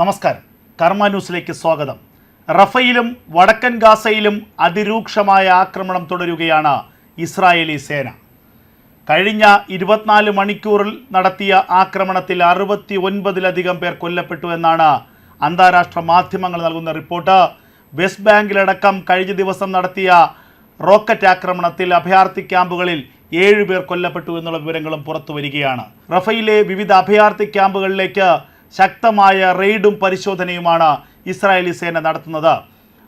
നമസ്കാരം. കർമ്മ ന്യൂസിലേക്ക് സ്വാഗതം. റഫയിലും വടക്കൻ ഗാസയിലും അതിരൂക്ഷമായ ആക്രമണം തുടരുകയാണ് ഇസ്രായേലി സേന. കഴിഞ്ഞ ഇരുപത്തിനാല് മണിക്കൂറിൽ നടത്തിയ ആക്രമണത്തിൽ അറുപത്തി ഒൻപതിലധികം പേർ കൊല്ലപ്പെട്ടു എന്നാണ് അന്താരാഷ്ട്ര മാധ്യമങ്ങൾ നൽകുന്ന റിപ്പോർട്ട്. വെസ്റ്റ് ബാങ്കിലടക്കം കഴിഞ്ഞ ദിവസം നടത്തിയ റോക്കറ്റ് ആക്രമണത്തിൽ അഭയാർത്ഥി ക്യാമ്പുകളിൽ ഏഴ് പേർ കൊല്ലപ്പെട്ടു എന്നുള്ള വിവരങ്ങളും പുറത്തു വരികയാണ് റഫയിലെ വിവിധ അഭയാർത്ഥി ക്യാമ്പുകളിലേക്ക് ശക്തമായ റെയ്ഡും പരിശോധനയുമാണ് ഇസ്രായേലി സേന നടത്തുന്നത്.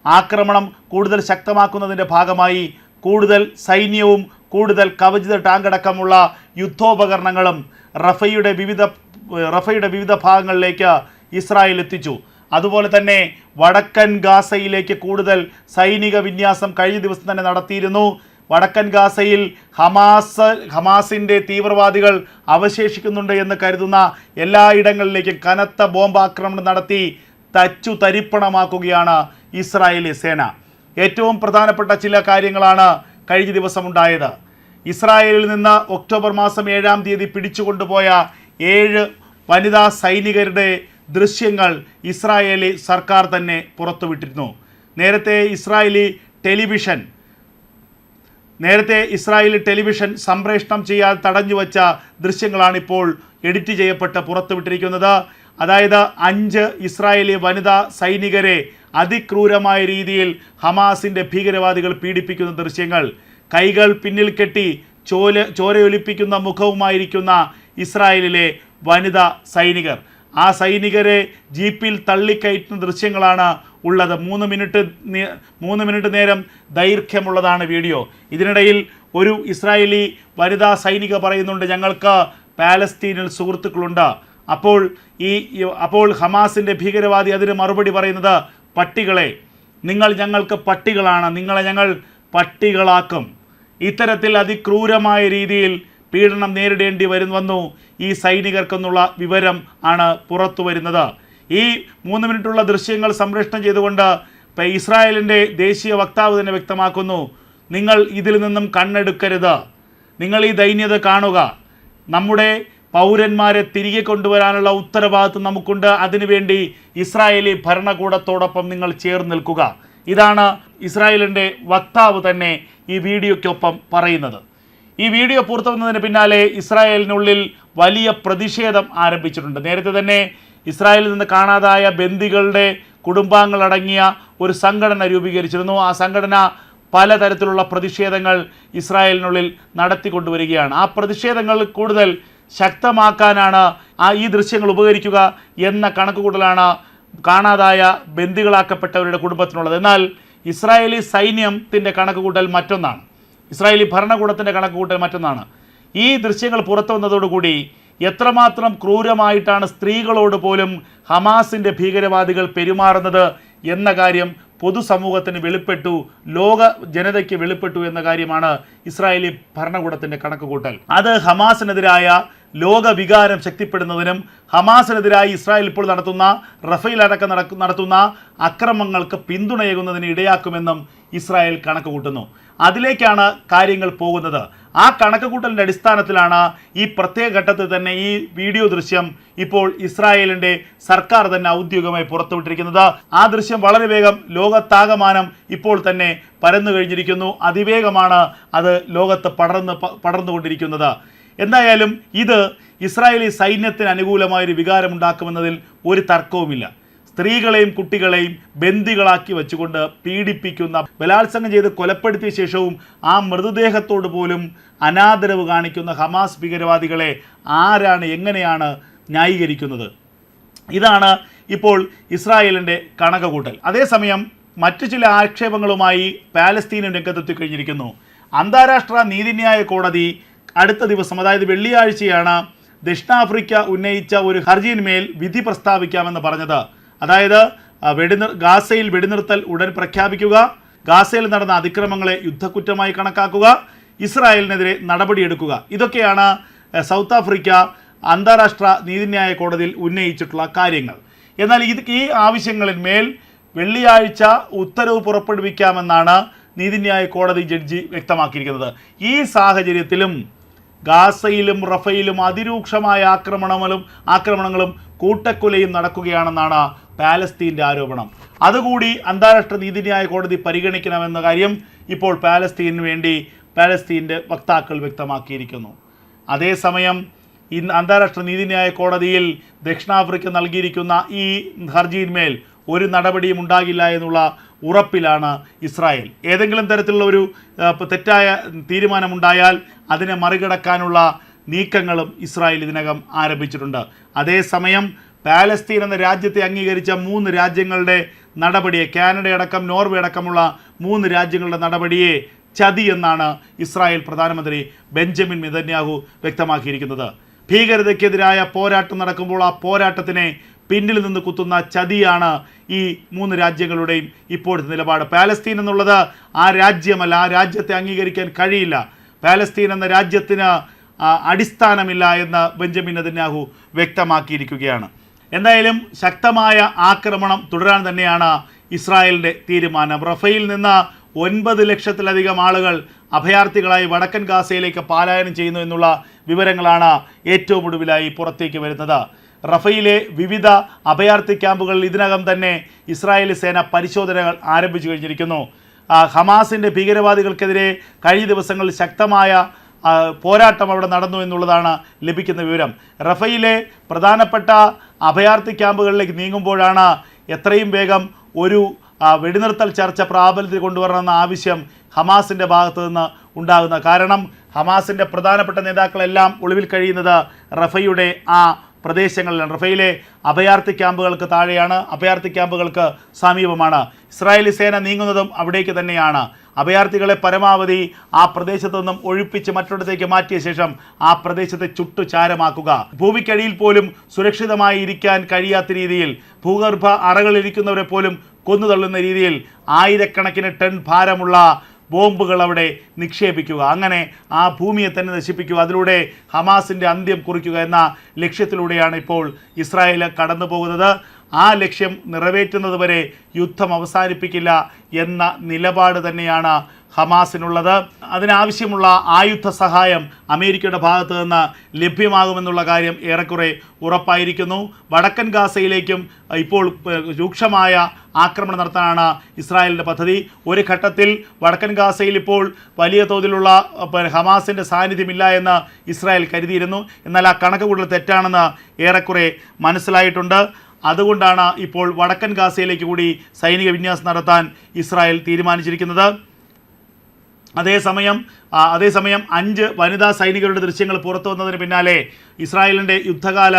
ആക്രമണം കൂടുതൽ ശക്തമാക്കുന്നതിന്റെ ഭാഗമായി കൂടുതൽ സൈന്യവും കൂടുതൽ കവചിത ടാങ്കടക്കമുള്ള യുദ്ധോപകരണങ്ങളും റഫയുടെ വിവിധ റഫയുടെ വിവിധ ഭാഗങ്ങളിലേക്ക് ഇസ്രായേൽ എത്തിച്ചു. അതുപോലെ തന്നെ വടക്കൻ ഗാസയിലേക്ക് കൂടുതൽ സൈനിക വിന്യാസം കഴിഞ്ഞ ദിവസം തന്നെ നടത്തിയിരുന്നു. വടക്കൻ ഗാസയിൽ ഹമാസ് ഹമാസിന്റെ തീവ്രവാദികൾ അവശേഷിക്കുന്നുണ്ട് എന്ന് കരുതുന്ന എല്ലായിടങ്ങളിലേക്കും കനത്ത ബോംബാക്രമണം നടത്തി തച്ചു തരിപ്പണമാക്കുകയാണ് ഇസ്രായേലി സേന. ഏറ്റവും പ്രധാനപ്പെട്ട ചില കാര്യങ്ങളാണ് കഴിഞ്ഞ ദിവസം ഉണ്ടായത് ഇസ്രായേലിൽ നിന്ന് ഒക്ടോബർ മാസം ഏഴാം തീയതി പിടിച്ചുകൊണ്ടുപോയ ഏഴ് വനിതാ സൈനികരുടെ ദൃശ്യങ്ങൾ ഇസ്രായേലി സർക്കാർ തന്നെ പുറത്തുവിട്ടിരുന്നു. നേരത്തെ ഇസ്രായേലി ടെലിവിഷൻ നേരത്തെ ഇസ്രായേലി ടെലിവിഷൻ സംപ്രേഷണം ചെയ്യാൻ തടഞ്ഞുവച്ച ദൃശ്യങ്ങളാണ് ഇപ്പോൾ എഡിറ്റ് ചെയ്യപ്പെട്ട് പുറത്തുവിട്ടിരിക്കുന്നത്. അതായത് അഞ്ച് ഇസ്രായേലി വനിതാ സൈനികരെ അതിക്രൂരമായ രീതിയിൽ ഹമാസിന്റെ ഭീകരവാദികൾ പീഡിപ്പിക്കുന്ന ദൃശ്യങ്ങൾ. കൈകൾ പിന്നിൽ കെട്ടി ചോല ചോരയൊലിപ്പിക്കുന്ന മുഖവുമായിരിക്കുന്ന ഇസ്രായേലിലെ വനിതാ സൈനികർ. ആ സൈനികരെ ജീപ്പിൽ തള്ളിക്കയറ്റുന്ന ദൃശ്യങ്ങളാണ് ഉള്ളത്. മൂന്ന് മിനിറ്റ് മൂന്ന് മിനിറ്റ് നേരം ദൈർഘ്യമുള്ളതാണ് വീഡിയോ. ഇതിനിടയിൽ ഒരു ഇസ്രായേലി വനിതാ സൈനിക പറയുന്നുണ്ട് ഞങ്ങൾക്ക് പാലസ്തീനിൽ സുഹൃത്തുക്കളുണ്ട്. അപ്പോൾ ഈ- അപ്പോൾ ഹമാസിന്റെ ഭീകരവാദി അതിന് മറുപടി പറയുന്നത് പട്ടികളെ നിങ്ങൾ ഞങ്ങൾക്ക് പട്ടികളാണ്. നിങ്ങളെ ഞങ്ങൾ പട്ടികളാക്കും. ഇത്തരത്തിൽ അതിക്രൂരമായ രീതിയിൽ പീഡനം നേരിടേണ്ടി വരും വന്നു. ഈ സൈനികർക്കെന്നുള്ള വിവരം ആണ് പുറത്തു വരുന്നത്. ഈ മൂന്ന് മിനിറ്റുള്ള ദൃശ്യങ്ങൾ സംപ്രേഷണം ചെയ്തുകൊണ്ട് ഇസ്രായേലിന്റെ ദേശീയ വക്താവ് തന്നെ വ്യക്തമാക്കുന്നു. നിങ്ങൾ ഇതിൽ നിന്നും കണ്ണെടുക്കരുത്. നിങ്ങൾ ഈ ദൈന്യത കാണുക. നമ്മുടെ പൗരന്മാരെ തിരികെ കൊണ്ടുവരാനുള്ള ഉത്തരവാദിത്വം നമുക്കുണ്ട്. അതിനുവേണ്ടി ഇസ്രായേലി ഭരണകൂടത്തോടൊപ്പം നിങ്ങൾ ചേർന്ന് നിൽക്കുക. ഇതാണ് ഇസ്രായേലിന്റെ വക്താവ് തന്നെ ഈ വീഡിയോയ്ക്കൊപ്പം പറയുന്നത്. ഈ വീഡിയോ പുറത്തുവന്നതിന് പിന്നാലെ ഇസ്രായേലിനുള്ളിൽ വലിയ പ്രതിഷേധം ആരംഭിച്ചിട്ടുണ്ട്. നേരത്തെ തന്നെ ഇസ്രായേലിൽ നിന്ന് കാണാതായ ബന്ദികളുടെ കുടുംബാംഗങ്ങളടങ്ങിയ ഒരു സംഘടന രൂപീകരിച്ചിരുന്നു. ആ സംഘടന പലതരത്തിലുള്ള പ്രതിഷേധങ്ങൾ ഇസ്രായേലിനുള്ളിൽ നടത്തിക്കൊണ്ടുവരികയാണ്. ആ പ്രതിഷേധങ്ങൾ കൂടുതൽ ശക്തമാക്കാനാണ് ആ ഈ ദൃശ്യങ്ങൾ ഉപകരിക്കുക എന്ന കണക്കുകൂട്ടലാണ് കാണാതായ ബന്ദികളാക്കപ്പെട്ടവരുടെ കുടുംബത്തിനുള്ളത്. എന്നാൽ ഇസ്രായേലി സൈന്യത്തിന്റെ കണക്കുകൂട്ടൽ മറ്റൊന്നാണ്. ഇസ്രായേലി ഭരണകൂടത്തിന്റെ കണക്കുകൂട്ടൽ മറ്റൊന്നാണ്. ഈ ദൃശ്യങ്ങൾ പുറത്തു വന്നതോടുകൂടി എത്രമാത്രം ക്രൂരമായിട്ടാണ് സ്ത്രീകളോട് പോലും ഹമാസിന്റെ ഭീകരവാദികൾ പെരുമാറുന്നത് എന്ന കാര്യം പൊതുസമൂഹത്തിന് വെളിപ്പെട്ടു ലോക ജനതയ്ക്ക് വെളിപ്പെട്ടു എന്ന കാര്യമാണ് ഇസ്രായേലി ഭരണകൂടത്തിന്റെ കണക്കുകൂട്ടൽ അത് ഹമാസിനെതിരായ ലോക വികാരം ശക്തിപ്പെടുന്നതിനും ഹമാസിനെതിരായി ഇസ്രായേൽ ഇപ്പോൾ നടത്തുന്ന റഫേൽ അടക്കം നടക്കുന്ന അക്രമങ്ങൾക്ക് പിന്തുണയേകുന്നതിന് ഇടയാക്കുമെന്നും ഇസ്രായേൽ കണക്ക് കൂട്ടുന്നു അതിലേക്കാണ് കാര്യങ്ങൾ പോകുന്നത്. ആ കണക്ക് കൂട്ടലിന്റെ അടിസ്ഥാനത്തിലാണ് ഈ പ്രത്യേക ഘട്ടത്തിൽ തന്നെ ഈ വീഡിയോ ദൃശ്യം ഇപ്പോൾ ഇസ്രായേലിന്റെ സർക്കാർ തന്നെ ഔദ്യോഗികമായി പുറത്തുവിട്ടിരിക്കുന്നത്. ആ ദൃശ്യം വളരെ വേഗം ലോകത്താകമാനം ഇപ്പോൾ തന്നെ പരന്നു കഴിഞ്ഞിരിക്കുന്നു. അതിവേഗമാണ് അത് ലോകത്ത് പടർന്ന് പടർന്നുകൊണ്ടിരിക്കുന്നത്. എന്തായാലും ഇത് ഇസ്രായേലി സൈന്യത്തിന് അനുകൂലമായൊരു വികാരമുണ്ടാക്കുമെന്നതിൽ ഒരു തർക്കവുമില്ല. സ്ത്രീകളെയും കുട്ടികളെയും ബന്ദികളാക്കി വെച്ചുകൊണ്ട് പീഡിപ്പിക്കുന്ന ബലാത്സംഗം ചെയ്ത് കൊലപ്പെടുത്തിയ ശേഷവും ആ മൃതദേഹത്തോട് പോലും അനാദരവ് കാണിക്കുന്ന ഹമാസ് ഭീകരവാദികളെ ആരാണ് എങ്ങനെയാണ് ന്യായീകരിക്കുന്നത്? ഇതാണ് ഇപ്പോൾ ഇസ്രായേലിന്റെ കണക്കുകൂട്ടൽ. അതേസമയം മറ്റു ചില ആക്ഷേപങ്ങളുമായി പാലസ്തീനും രംഗത്തെത്തി കഴിഞ്ഞിരിക്കുന്നു. അന്താരാഷ്ട്ര നീതിന്യായ കോടതി അടുത്ത ദിവസം അതായത് വെള്ളിയാഴ്ചയാണ് ദക്ഷിണാഫ്രിക്ക ഉന്നയിച്ച ഒരു ഹർജിയിന്മേൽ വിധി പ്രസ്താവിക്കാമെന്ന് പറഞ്ഞത്. അതായത് വെടിനിർ ഗാസയിൽ വെടിനിർത്തൽ ഉടൻ പ്രഖ്യാപിക്കുക ഗാസയിൽ നടന്ന അതിക്രമങ്ങളെ യുദ്ധക്കുറ്റമായി കണക്കാക്കുക ഇസ്രായേലിനെതിരെ നടപടിയെടുക്കുക. ഇതൊക്കെയാണ് സൗത്ത് ആഫ്രിക്ക അന്താരാഷ്ട്ര നീതിന്യായ കോടതിയിൽ ഉന്നയിച്ചിട്ടുള്ള കാര്യങ്ങൾ. എന്നാൽ ഇത് ഈ ആവശ്യങ്ങളിന്മേൽ വെള്ളിയാഴ്ച ഉത്തരവ് പുറപ്പെടുവിക്കാമെന്നാണ് നീതിന്യായ കോടതി ജഡ്ജി വ്യക്തമാക്കിയിരിക്കുന്നത്. ഈ സാഹചര്യത്തിലും ഗാസയിലും റഫയിലും അതിരൂക്ഷമായ ആക്രമണങ്ങളും ആക്രമണങ്ങളും കൂട്ടക്കൊലയും നടക്കുകയാണെന്നാണ് പാലസ്തീന്റെ ആരോപണം. അതുകൂടി അന്താരാഷ്ട്ര നീതിന്യായ കോടതി പരിഗണിക്കണമെന്ന കാര്യം ഇപ്പോൾ പാലസ്തീനു വേണ്ടി പാലസ്തീന്റെ വക്താക്കൾ വ്യക്തമാക്കിയിരിക്കുന്നു. അതേസമയം ഇന്ന് അന്താരാഷ്ട്ര നീതിന്യായ കോടതിയിൽ ദക്ഷിണാഫ്രിക്ക നൽകിയിരിക്കുന്ന ഈ ഹർജിയിന്മേൽ ഒരു നടപടിയും ഉണ്ടാകില്ല എന്നുള്ള ഉറപ്പിലാണ് ഇസ്രായേൽ. ഏതെങ്കിലും തരത്തിലുള്ള ഒരു തെറ്റായ തീരുമാനമുണ്ടായാൽ അതിനെ മറികടക്കാനുള്ള നീക്കങ്ങളും ഇസ്രായേൽ ഇതിനകം ആരംഭിച്ചിട്ടുണ്ട്. അതേസമയം പാലസ്തീൻ എന്ന രാജ്യത്തെ അംഗീകരിച്ച മൂന്ന് രാജ്യങ്ങളുടെ നടപടിയെ കാനഡ അടക്കം നോർവേ അടക്കമുള്ള മൂന്ന് രാജ്യങ്ങളുടെ നടപടിയെ ചതി എന്നാണ് ഇസ്രായേൽ പ്രധാനമന്ത്രി ബെഞ്ചമിൻ മിതന്യാഹു വ്യക്തമാക്കിയിരിക്കുന്നത്. ഭീകരതയ്ക്കെതിരായ പോരാട്ടം നടക്കുമ്പോൾ ആ പോരാട്ടത്തിനെ പിന്നിൽ നിന്ന് കുത്തുന്ന ചതിയാണ് ഈ മൂന്ന് രാജ്യങ്ങളുടെയും ഇപ്പോഴത്തെ നിലപാട്. പാലസ്തീൻ എന്നുള്ളത് ആ രാജ്യമല്ല ആ രാജ്യത്തെ അംഗീകരിക്കാൻ കഴിയില്ല. പാലസ്തീൻ എന്ന രാജ്യത്തിന് അടിസ്ഥാനമില്ല എന്ന് ബെഞ്ചമിൻ നെതന്യാഹു വ്യക്തമാക്കിയിരിക്കുകയാണ്. എന്തായാലും ശക്തമായ ആക്രമണം തുടരാൻ തന്നെയാണ് ഇസ്രായേലിന്റെ തീരുമാനം. റഫയിൽ നിന്ന് ഒൻപത് ലക്ഷത്തിലധികം ആളുകൾ അഭയാർത്ഥികളായി വടക്കൻ ഗാസയിലേക്ക് പാലായനം ചെയ്യുന്നു എന്നുള്ള വിവരങ്ങളാണ് ഏറ്റവും ഒടുവിലായി പുറത്തേക്ക് വരുന്നത്. റഫയിലെ വിവിധ അഭയാർത്ഥി ക്യാമ്പുകളിൽ ഇതിനകം തന്നെ ഇസ്രായേലി സേന പരിശോധനകൾ ആരംഭിച്ചു കഴിഞ്ഞിരിക്കുന്നു. ഹമാസിന്റെ ഭീകരവാദികൾക്കെതിരെ കഴിഞ്ഞ ദിവസങ്ങളിൽ ശക്തമായ പോരാട്ടം അവിടെ നടന്നു എന്നുള്ളതാണ് ലഭിക്കുന്ന വിവരം. റഫയിലെ പ്രധാനപ്പെട്ട അഭയാർത്ഥി ക്യാമ്പുകളിലേക്ക് നീങ്ങുമ്പോഴാണ് എത്രയും വേഗം ഒരു വെടിനിർത്തൽ ചർച്ച പ്രാബല്യത്തിൽ കൊണ്ടുവരണമെന്ന ആവശ്യം ഹമാസിന്റെ ഭാഗത്തു നിന്ന് ഉണ്ടാകുന്നത്. കാരണം ഹമാസിന്റെ പ്രധാനപ്പെട്ട നേതാക്കളെല്ലാം ഒളിവിൽ കഴിയുന്നത് റഫയുടെ ആ പ്രദേശങ്ങളിലാണ് റഫയിലെ അഭയാർത്ഥി ക്യാമ്പുകൾക്ക് താഴെയാണ്. അഭയാർത്ഥി ക്യാമ്പുകൾക്ക് സമീപമാണ്. ഇസ്രായേലി സേന നീങ്ങുന്നതും അവിടേക്ക് തന്നെയാണ്. അഭയാർത്ഥികളെ പരമാവധി ആ പ്രദേശത്തു നിന്നും ഒഴിപ്പിച്ച് മറ്റൊരിടത്തേക്ക് മാറ്റിയ ശേഷം ആ പ്രദേശത്തെ ചുട്ടു ചാരമാക്കുക ഭൂമിക്കടിയിൽ പോലും സുരക്ഷിതമായി ഇരിക്കാൻ കഴിയാത്ത രീതിയിൽ ഭൂഗർഭ അറകളിരിക്കുന്നവരെ പോലും കൊന്നു തള്ളുന്ന രീതിയിൽ ആയിരക്കണക്കിന് ടൺ ഭാരമുള്ള ബോംബുകൾ അവിടെ നിക്ഷേപിക്കുക. അങ്ങനെ ആ ഭൂമിയെ തന്നെ നശിപ്പിക്കുക. അതിലൂടെ ഹമാസിന്റെ അന്ത്യം കുറിക്കുക എന്ന ലക്ഷ്യത്തിലൂടെയാണ് ഇപ്പോൾ ഇസ്രായേൽ കടന്നു പോകുന്നത് ആ ലക്ഷ്യം നിറവേറ്റുന്നത് വരെ യുദ്ധം അവസാനിപ്പിക്കില്ല എന്ന നിലപാട് തന്നെയാണ് ഹമാസിനുള്ളത്. അതിനാവശ്യമുള്ള ആയുധ സഹായം അമേരിക്കയുടെ ഭാഗത്തു നിന്ന് ലഭ്യമാകുമെന്നുള്ള കാര്യം ഏറെക്കുറെ ഉറപ്പായിരിക്കുന്നു. വടക്കൻ ഗാസയിലേക്കും ഇപ്പോൾ രൂക്ഷമായ ആക്രമണം നടത്താനാണ് ഇസ്രായേലിന്റെ പദ്ധതി. ഒരു ഘട്ടത്തിൽ വടക്കൻ ഗാസയിൽ ഇപ്പോൾ വലിയ തോതിലുള്ള ഹമാസിന്റെ സാന്നിധ്യമില്ല എന്ന് ഇസ്രായേൽ കരുതിയിരുന്നു. എന്നാൽ ആ കണക്ക് കൂടുതൽ തെറ്റാണെന്ന് ഏറെക്കുറെ മനസ്സിലായിട്ടുണ്ട്. അതുകൊണ്ടാണ് ഇപ്പോൾ വടക്കൻ ഗാസയിലേക്ക് കൂടി സൈനിക വിന്യാസം നടത്താൻ ഇസ്രായേൽ തീരുമാനിച്ചിരിക്കുന്നത്. അതേസമയം അതേസമയം അഞ്ച് വനിതാ സൈനികരുടെ ദൃശ്യങ്ങൾ പുറത്തു വന്നതിന് പിന്നാലെ ഇസ്രായേലിന്റെ യുദ്ധകാല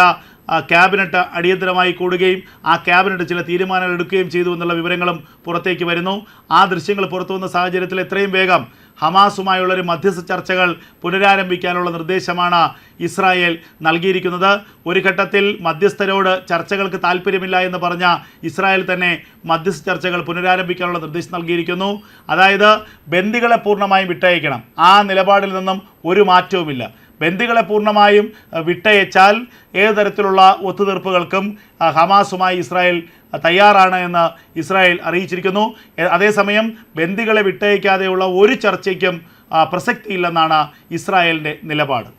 ക്യാബിനറ്റ് അടിയന്തരമായി കൂടുകയും ആ ക്യാബിനറ്റ് ചില തീരുമാനങ്ങൾ എടുക്കുകയും ചെയ്തു എന്നുള്ള വിവരങ്ങളും പുറത്തേക്ക് വരുന്നു. ആ ദൃശ്യങ്ങൾ പുറത്തു വന്ന സാഹചര്യത്തിൽ എത്രയും വേഗം ഹമാസുമായുള്ള ഒരു മധ്യസ്ഥ ചർച്ചകൾ പുനരാരംഭിക്കാനുള്ള നിർദ്ദേശമാണ് ഇസ്രായേൽ നൽകിയിരിക്കുന്നത്. ഒരു ഘട്ടത്തിൽ മധ്യസ്ഥരോട് ചർച്ചകൾക്ക് താല്പര്യമില്ല എന്ന് പറഞ്ഞ ഇസ്രായേൽ തന്നെ മധ്യസ്ഥ ചർച്ചകൾ പുനരാരംഭിക്കാനുള്ള നിർദ്ദേശം നൽകിയിരിക്കുന്നു. അതായത് ബന്ദികളെ പൂർണമായും വിട്ടയക്കണം. ആ നിലപാടിൽ നിന്നും ഒരു മാറ്റവുമില്ല. ബന്ദികളെ പൂർണമായും വിട്ടയച്ചാൽ ഏത് തരത്തിലുള്ള ഒത്തുതീർപ്പുകൾക്കും ഹമാസുമായി ഇസ്രായേൽ തയ്യാറാണ് എന്ന് ഇസ്രായേൽ അറിയിച്ചിരിക്കുന്നു. അതേസമയം ബന്ദികളെ വിട്ടയക്കാതെയുള്ള ഒരു ചർച്ചയ്ക്കും പ്രസക്തിയില്ലെന്നാണ് ഇസ്രായേലിന്റെ നിലപാട്.